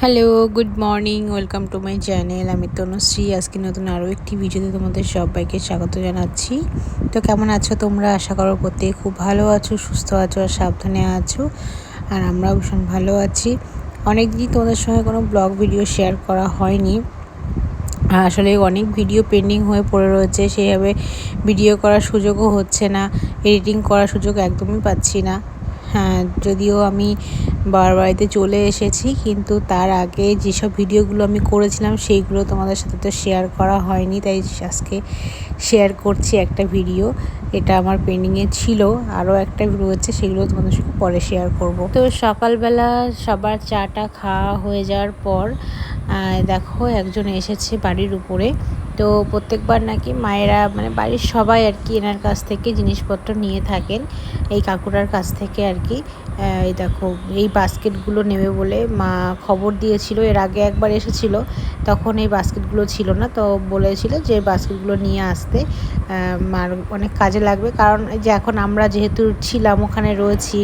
Hello, good morning, welcome to my channel. আমি তনুশ্রী, আজকে নতুন আরও একটি ভিডিওতে তোমাদের সবাইকে স্বাগত জানাচ্ছি। তো কেমন আছো তোমরা? আশা করো প্রত্যেকে খুব ভালো আছো, সুস্থ আছো আর সাবধানে আছো, আর আমরাও ভীষণ ভালো আছি। অনেক দিনই তোমাদের সঙ্গে কোনো ব্লগ ভিডিও শেয়ার করা হয়নি। আসলে অনেক ভিডিও পেন্ডিং হয়ে পড়ে রয়েছে সেইভাবে ভিডিও করার সুযোগও হচ্ছে না, এডিটিং করার সুযোগ একদমই পাচ্ছি না। হ্যাঁ যদিও আমি বাবার বাড়িতে চলে এসেছি, কিন্তু তার আগে যেসব ভিডিওগুলো আমি করেছিলাম সেইগুলো তোমাদের সাথে তো শেয়ার করা হয়নি, তাই আজকে শেয়ার করছি একটা ভিডিও এটা আমার পেন্ডিংয়ে ছিল, আরও একটা রয়েছে, সেগুলো তোমাদের সঙ্গে পরে শেয়ার করব। তো সকালবেলা সবার চাটা খাওয়া হয়ে যাওয়ার পর দেখো একজন এসেছে বাড়ির উপরে। তো প্রত্যেকবার নাকি মায়েরা মানে বাড়ির সবাই আর কি এনার কাছ থেকে জিনিসপত্র নিয়ে থাকেন, এই কাকুরার কাছ থেকে আর কি। এই দেখো, এই বাস্কেটগুলো নেবে বলে মা খবর দিয়েছিল, এর আগে একবার এসেছিল, তখন এই বাস্কেটগুলো ছিল না, তো বলেছিল যে বাস্কেটগুলো নিয়ে আসতে মার অনেক কাজে লাগবে, কারণ যে এখন আমরা যেহেতু ছিলাম, ওখানে রয়েছি,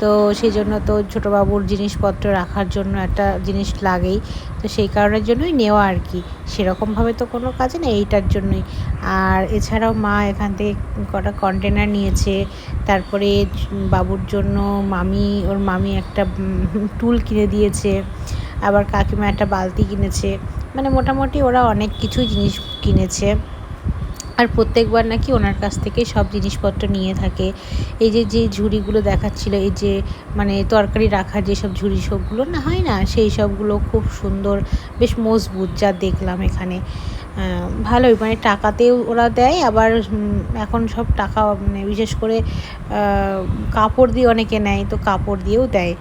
তো সেই জন্য তো ছোটোবাবুর জিনিসপত্র রাখার জন্য একটা জিনিস লাগেই, তো সেই কারণের জন্যই নেওয়া আর কি, সেরকমভাবে তো কোনো কাজ না এইটার জন্যই, আর এছাড়াও মা এখান থেকে কটা কন্টেনার নিয়েছে, তারপরে বাবুর জন্য মামি, ওর মামি একটা টুল কিনে দিয়েছে, আবার কাকিমা একটা বালতি কিনেছে। মানে মোটামুটি ওরা অনেক কিছু জিনিস কিনেছে। আর প্রত্যেকবার নাকি ওনার কাছ থেকে সব জিনিসপত্র নিয়ে থাকে। এই যে যে ঝুড়িগুলো দেখাচ্ছিল, এই যে মানে তরকারি রাখার যেসব ঝুড়ি সবগুলো, না হয় না, সেই সবগুলো খুব সুন্দর, বেশ মজবুত যা দেখলাম এখানে। ভালোই মানে টাকাতেও ওরা দেয়, আবার এখন সব টাকা মানে বিশেষ করে কাপড় দিয়ে অনেকে নেয়, তো কাপড় দিয়েও দেয়।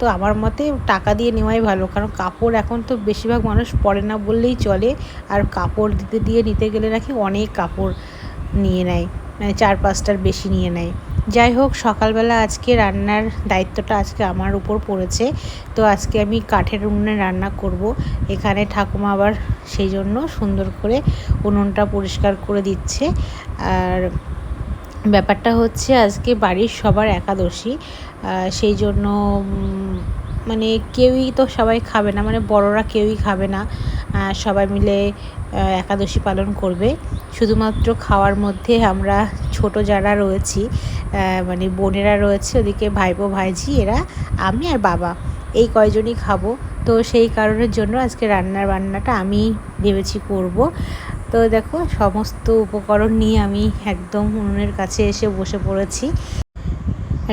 তো আমার মতে টাকা দিয়ে নেওয়াই ভালো, কারণ কাপড় এখন তো বেশিরভাগ মানুষ পরে না বললেই চলে। আর কাপড় দিতে দিয়ে নিতে গেলে নাকি অনেক কাপড় নিয়ে নেয় মানে চার পাঁচটার বেশি নিয়ে নেয়। যাই হোক, সকালবেলা আজকে রান্নার দায়িত্বটা আজকে আমার উপর পড়েছে। তো আজকে আমি কাঠের উনুনে রান্না করব। এখানে ঠাকুমা আবার সেই জন্য সুন্দর করে উনুনটা পরিষ্কার করে দিচ্ছে। আর ব্যাপারটা হচ্ছে আজকে বাড়ির সবার একাদশী সেই জন্য মানে কেউই তো সবাই খাবে না মানে বড়রা কেউই খাবে না সবাই মিলে একাদশী পালন করবে। শুধুমাত্র খাওয়ার মধ্যে আমরা ছোট যারা রয়েছি মানে বোনেরা রয়েছে, ওদিকে ভাইপো, ভাইঝি, এরা, আমি আর বাবা, এই কয়জনই খাব। তো সেই কারণের জন্য আজকে রান্নার বান্নাটা আমি ভেবেছি করব। তো দেখো সমস্ত উপকরণ নিয়ে আমি একদম উনুনের কাছে এসে বসে পড়েছি।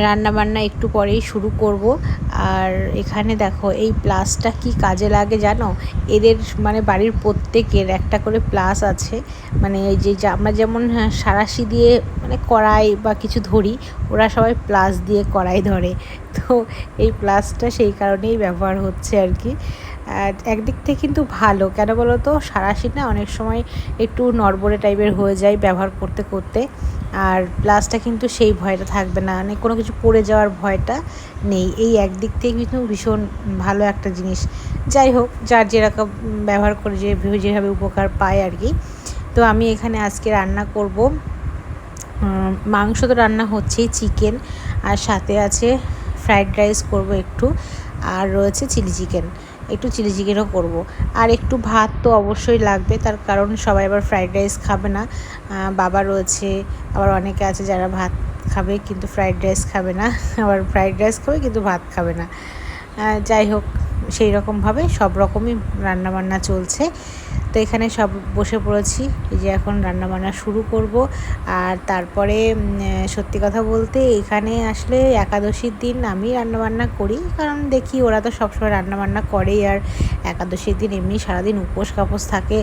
রান্না বান্না একটু পরেই শুরু করব। আর এখানে দেখো এই প্লাসটা কি কাজে লাগে জানো? এদের মানে বাড়ির প্রত্যেকের একটা করে প্লাস আছে। মানে এই যে আমরা যেমন হ্যাঁ, সারাশি দিয়ে মানে কড়াই বা কিছু ধরি ওরা সবাই প্লাস দিয়ে কড়াই ধরে। তো এই প্লাসটা সেই কারণেই ব্যবহার হচ্ছে আর কি। একদিক থেকে কিন্তু ভালো। কেন বলো তো সারাশি না অনেক সময় একটু নড়বড়ে টাইপের হয়ে যায় ব্যবহার করতে করতে। আর প্লাসটা কিন্তু সেই ভয়টা থাকবে না। মানে কোনো কিছু পড়ে যাওয়ার ভয়টা নেই। এই একদিক থেকে কিন্তু ভীষণ ভালো একটা জিনিস। যাই হোক, যার যেরকম ব্যবহার করে যে, যেভাবে উপকার পায় আর কি। তো আমি এখানে আজকে রান্না করব মাংস তো রান্না হচ্ছেই চিকেন আর সাথে আছে ফ্রাইড রাইস করব একটু। আর রয়েছে চিলি চিকেন একটু চিলি চিকেনও করব। আর একটু ভাত তো অবশ্যই লাগবে, তার কারণ সবাই আবার ফ্রাইড রাইস খাবে না। বাবা রয়েছে, আবার অনেকে আছে যারা ভাত খাবে কিন্তু ফ্রাইড রাইস খাবে না। আবার ফ্রাইড রাইস খাবে কিন্তু ভাত খাবে না। যাই হোক, সেই রকমভাবে সব রকমই রান্নাবান্না চলছে। তো এখানে সব বসে পড়েছি। এই যে এখন রান্নাবান্না শুরু করব। আর তারপরে সত্যি কথা বলতে এখানে আসলে একাদশীর দিন আমি রান্নাবান্না করি। কারণ দেখি ওরা তো সবসময় রান্নাবান্না করেই। আর একাদশীর দিন এমনি সারাদিন উপোস কাপোস থাকে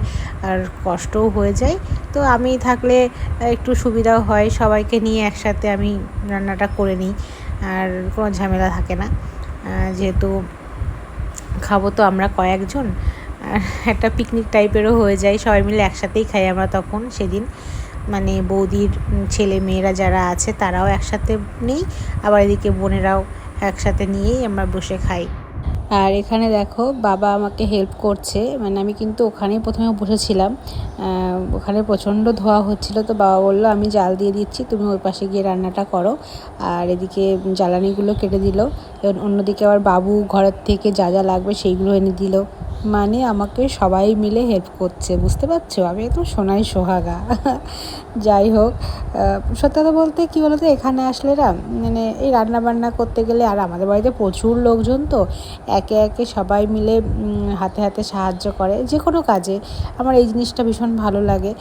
আর কষ্টও হয়ে যায়। তো আমি থাকলে একটু সুবিধাও হয়, সবাইকে নিয়ে একসাথে আমি রান্নাটা করে নিই। আর কোনো ঝামেলা থাকে না। যেহেতু খাব তো আমরা কয়েকজন। একটা পিকনিক টাইপেরও হয়ে যায়। সবাই মিলে একসাথেই খাই আমরা তখন, সেদিন। মানে বৌদির ছেলে মেয়েরা যারা আছে, তারাও একসাথে নেই। আবার এদিকে বোনেরাও একসাথে নিয়েই আমরা বসে খাই। আর এখানে দেখো, বাবা আমাকে হেল্প করছে। মানে আমি কিন্তু ওখানেই প্রথমে বসেছিলাম। ওখানে প্রচণ্ড ধোয়া হচ্ছিল। তো বাবা বলল, আমি জাল দিয়ে দিচ্ছি, তুমি ওই পাশে গিয়ে রান্নাটা করো। আর এদিকে জ্বালানিগুলো কেটে দিল। অন্যদিকে আবার বাবু ঘরের থেকে যা যা লাগবে, সেইগুলো এনে দিল। মানে আমাকে সবাই মিলে হেল্প করছে, বুঝতে পারছ? আমি একদম সোনাই সোহাগা। যাই হোক সত্যি কথা বলতে কী বলতো, এখানে আসলে না মানে এই রান্না বান্না করতে গেলে আর আমাদের বাড়িতে প্রচুর লোকজন তো, একে একে সবাই মিলে হাতে হাতে সাহায্য করে যে কোনো কাজে। আমার এই জিনিসটা ভীষণ ভালো লাগে।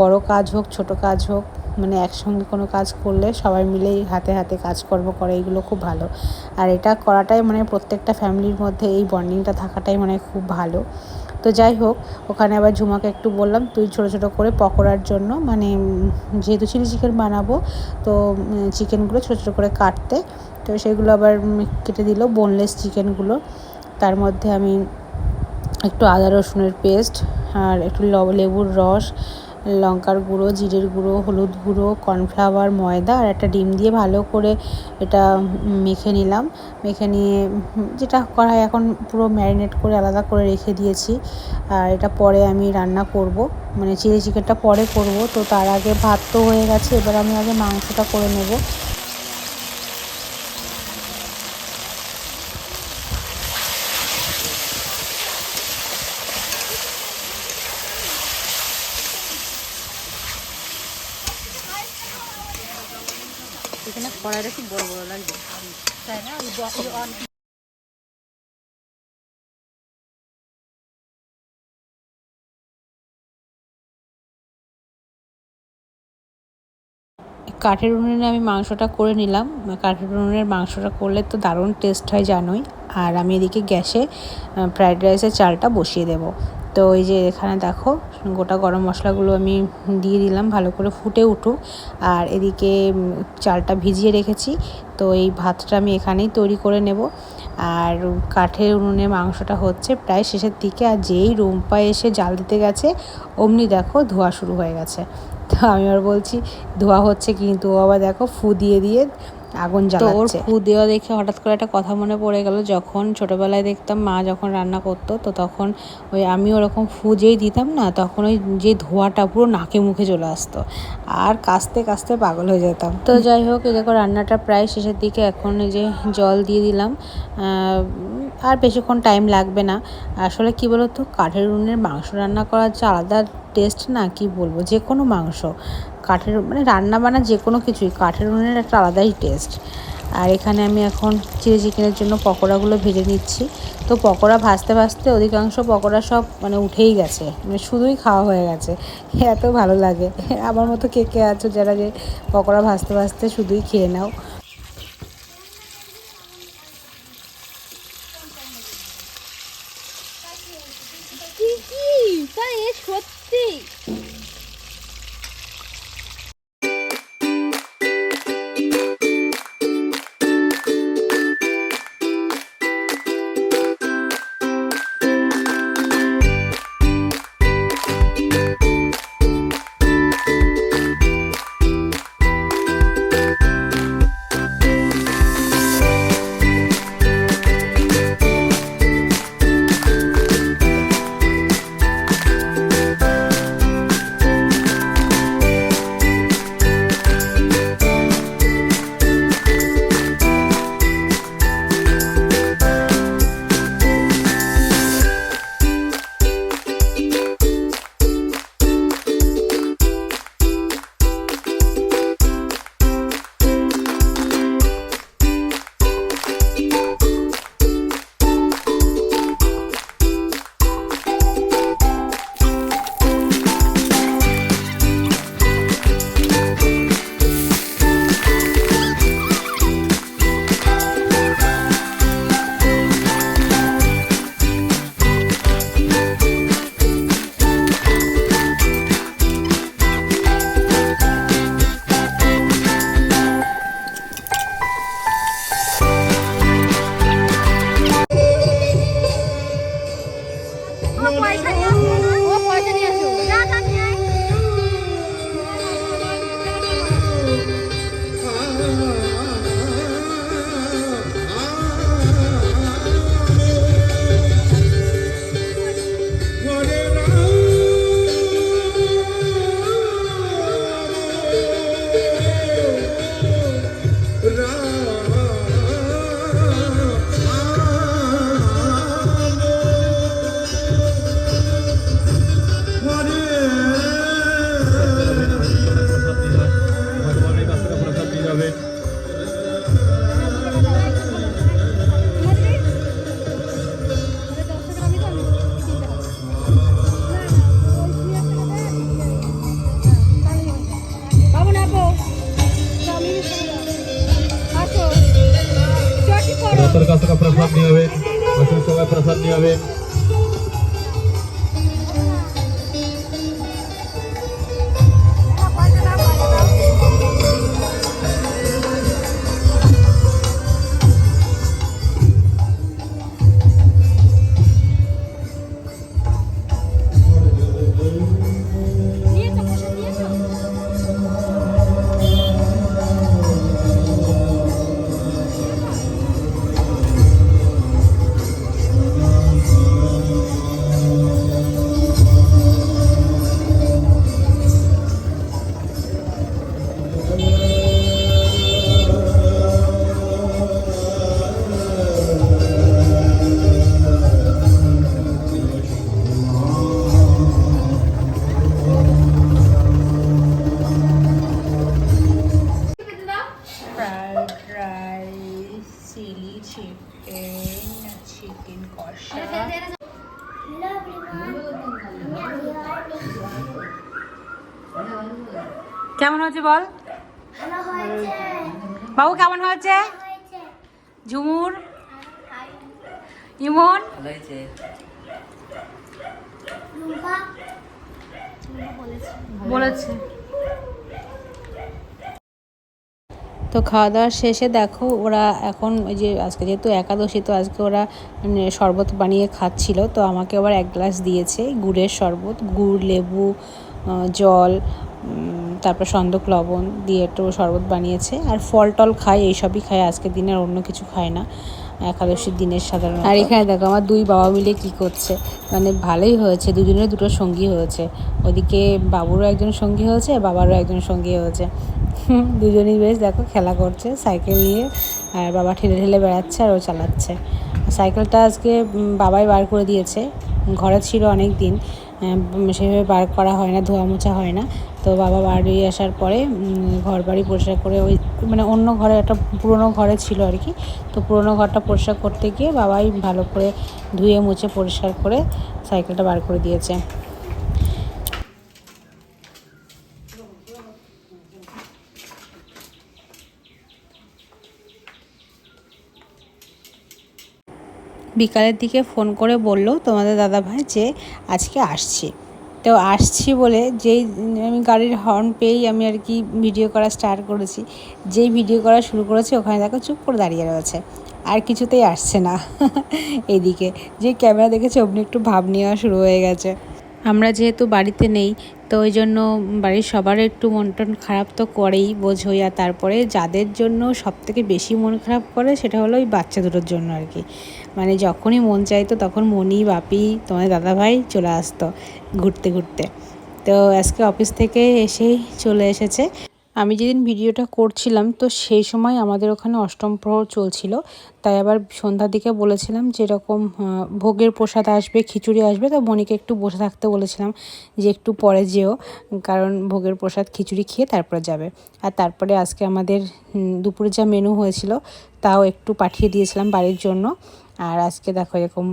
বড় কাজ হোক, ছোট কাজ হোক মানে একসঙ্গে কোনো কাজ করলে সবাই মিলেই হাতে হাতে কাজকর্ম করে, এগুলো খুব ভালো। আর এটা করাটাই মানে প্রত্যেকটা ফ্যামিলির মধ্যে এই বন্ডিংটা থাকাটাই মানে খুব ভালো। তো যাই হোক, ওখানে আবার ঝুমাকে একটু বললাম, তুই ছোট ছোট করে পকোড়ার জন্য মানে যেহেতু চিলি চিকেন বানাবো, তো চিকেনগুলো ছোটো ছোটো করে কাটতে। তো সেগুলো আবার কেটে দিল বোনলেস চিকেনগুলো। তার মধ্যে আমি একটু আদা রসুনের পেস্ট আর একটু লেবুর রস লঙ্কার গুঁড়ো, জিরের গুঁড়ো, হলুদ গুঁড়ো কর্নফ্লাওয়ার ময়দা আর একটা ডিম দিয়ে ভালো করে এটা মেখে নিলাম। মেখে নিয়ে যেটা করা হয় এখন পুরো ম্যারিনেট করে আলাদা করে রেখে দিয়েছি। আর এটা পরে আমি রান্না করব। মানে চিলি চিকেনটা পরে করব। তো তার আগে ভাত তো হয়ে গেছে। এবার আমি আগে মাংসটা করে নেব এখানে কড়াইটা খুব বড় বড় লাগবে না কাঠের উনুনে আমি মাংসটা করে নিলাম। কাঠের উনুনের মাংসটা করলে তো দারুণ টেস্ট হয়, জানোই। আর আমি এদিকে গ্যাসে ফ্রায়েড রাইসের চালটা বসিয়ে দেব। তো এই যে এখানে দেখো, গোটা গরম মশলাগুলো আমি দিয়ে দিলাম, ভালো করে ফুটে উঠুক। আর এদিকে চালটা ভিজিয়ে রেখেছি, তো এই ভাতটা আমি এখানেই তৈরি করে নেব। আর কাঠের উনুনে মাংসটা হচ্ছে প্রায় শেষের দিকে, আর যেই রুম্পা এসে জাল দিতে গেছে, অমনি দেখো ধোয়া শুরু হয়ে গেছে। তো আমি আর বলছি, ধোয়া হচ্ছে কিন্তু আবার দেখো ফু দিয়ে দিয়ে আগুন জ্বালাচ্ছে। ফু দেওয়া দেখে হঠাৎ করে একটা কথা মনে পড়ে গেল যখন ছোটবেলায় দেখতাম মা যখন রান্না করতো তো তখন ওই আমি ওরকম ফু যেই দিতাম না তখন ওই যে ধোঁয়াটা পুরো নাকে মুখে চলে আসতো আর কাস্তে কাস্তে পাগল হয়ে যেতাম। তো যাই হোক এই দেখো রান্নাটা প্রায় শেষের দিকে এখন যে জল দিয়ে দিলাম। আর বেশিক্ষণ টাইম লাগবে না। আসলে কি বলতো, কাঠের উনুনের মাংস রান্না করার যে আলাদা টেস্ট না, কি বলব, যে কোনো মাংস। কাঠের মানে রান্না বান্না যে কোনো কিছুই, কাঠের উনুনের একটা আলাদাই টেস্ট আর এখানে আমি এখন চিলি চিকেনের জন্য পকোড়াগুলো ভেজে নিচ্ছি। তো পকোড়া ভাজতে ভাজতে অধিকাংশ পকোড়া সব মানে উঠেই গেছে। মানে শুধুই খাওয়া হয়ে গেছে। এত ভালো লাগে। আমার মতো কে কে আছো যারা যে পকোড়া ভাজতে ভাজতে শুধুই খেয়ে নাও। प्रसाद नहीं सब प्रसाद नहीं কেমন হয়েছে বল? বাবু কেমন হয়েছে? ঝুমুর? ইমন? বলেছে। তো খাওয়া দাওয়ার শেষে দেখো ওরা এখন ওই যে আজকে যেহেতু একাদশী তো আজকে ওরা মানে শরবত বানিয়ে খাচ্ছিল। তো আমাকে আবার এক গ্লাস দিয়েছে গুড়ের শরবত গুড় লেবু জল তারপর সন্দক লবণ দিয়ে একটু শরবত বানিয়েছে। আর ফল টল খায় এইসবই খায়। আজকের দিনে আর অন্য কিছু খায় না। একাদশীর দিনের সাধারণ আর এখানে দেখো, আমার দুই বাবা মিলে কি করছে? মানে ভালোই হয়েছে, দুজনের দুটো সঙ্গী হয়েছে। ওদিকে বাবুরও একজন সঙ্গী হয়েছে, বাবারও একজন সঙ্গী হয়েছে। দুজনেই বেশ, দেখো, খেলা করছে, সাইকেল নিয়ে, আর বাবা ঠেলে ঠেলে বেড়াচ্ছে আর ও চালাচ্ছে। সাইকেলটা আজকে বাবাই বার করে দিয়েছে। ঘরে ছিল অনেক দিন সেভাবে বার করা হয় না ধোয়া মোছা হয় না। তো বাবা বাড়ি আসার পরে ঘর বাড়ি পরিষ্কার করে ওই মানে অন্য ঘরে একটা পুরোনো ঘরে ছিল আর কি। তো পুরনো ঘরটা পরিষ্কার করতে গিয়ে বাবাই ভালো করে ধুয়ে মুছে পরিষ্কার করে সাইকেলটা বার করে দিয়েছে। বিকালের দিকে ফোন করে বলল তোমাদের দাদা ভাই যে আজকে আসছি। তো আসছি বলে যেই আমি গাড়ির হর্ন পেয়েই আমি আর কি ভিডিও করা স্টার্ট করেছি। যেই ভিডিও করা শুরু করেছি, ওখানে দেখো চুপ করে দাঁড়িয়ে রয়েছে। আর কিছুতেই আসছে না। এদিকে যে ক্যামেরা দেখেছে, অমনি একটু ভাব নেওয়া শুরু হয়ে গেছে। আমরা যেহেতু বাড়িতে নেই, তো ওই জন্য বাড়ির সবার একটু মন টন খারাপ তো করেই বোঝই। আর তারপরে যাদের জন্য সব থেকে বেশি মন খারাপ করে সেটা হলো ওই বাচ্চা দুটোর জন্য আর কি। মানে যখনই মন চাইতো তখন মনি, বাপি তোমাদের দাদাভাই চলে আসতো ঘুরতে ঘুরতে। তো আজকে অফিস থেকে এসেই চলে এসেছে। আমি যেদিন ভিডিওটা করছিলাম, তো সেই সময় আমাদের ওখানে অষ্টম প্রহর চলছিল। তাই আবার সন্ধ্যার দিকে বলেছিলাম যে এরকম ভোগের প্রসাদ আসবে, খিচুড়ি আসবে। তো মনিকে একটু বসে থাকতে বলেছিলাম যে একটু পরে যেও, কারণ ভোগের প্রসাদ খিচুড়ি খেয়ে তারপরে যাবে। আর তারপরে আজকে আমাদের দুপুরে যা মেনু হয়েছিল, তাও একটু পাঠিয়ে দিয়েছিলাম বাড়ির জন্য। আর আজকে দেখো এরকম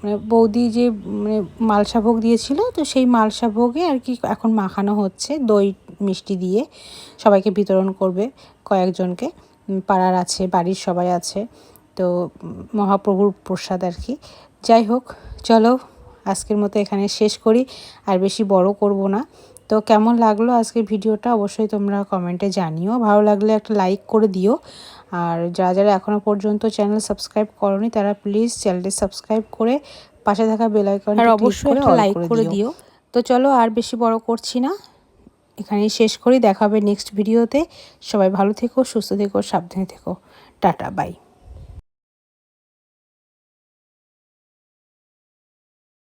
মানে বৌদি যে মানে মালসা ভোগ দিয়েছিল, তো সেই মালসা ভোগে আর কি এখন মাখানো হচ্ছে দই, মিষ্টি দিয়ে। সবাইকে বিতরণ করবে কয়েকজনকে। পাড়ার আছে, বাড়ির সবাই আছে, তো মহাপ্রভুর প্রসাদ আর কি। যাই হোক, চলো আজকের মতো এখানে শেষ করি, আর বেশি বড় করব না। তো কেমন লাগল আজকের ভিডিওটা অবশ্যই তোমরা কমেন্টে জানিও। ভালো লাগলে একটা লাইক করে দিও। আর যারা যারা এখনও পর্যন্ত চ্যানেল সাবস্ক্রাইব করনি তারা প্লিজ চ্যানেলটি সাবস্ক্রাইব করে পাশে থাকা বেল আর অবশ্যই লাইক করে দিও। তো চলো আর বেশি বড় করছি না। এখানেই শেষ করি দেখাবে নেক্সট ভিডিওতে সবাই ভালো থেকো সুস্থ থেকো সাবধানে থেকো। Tata bye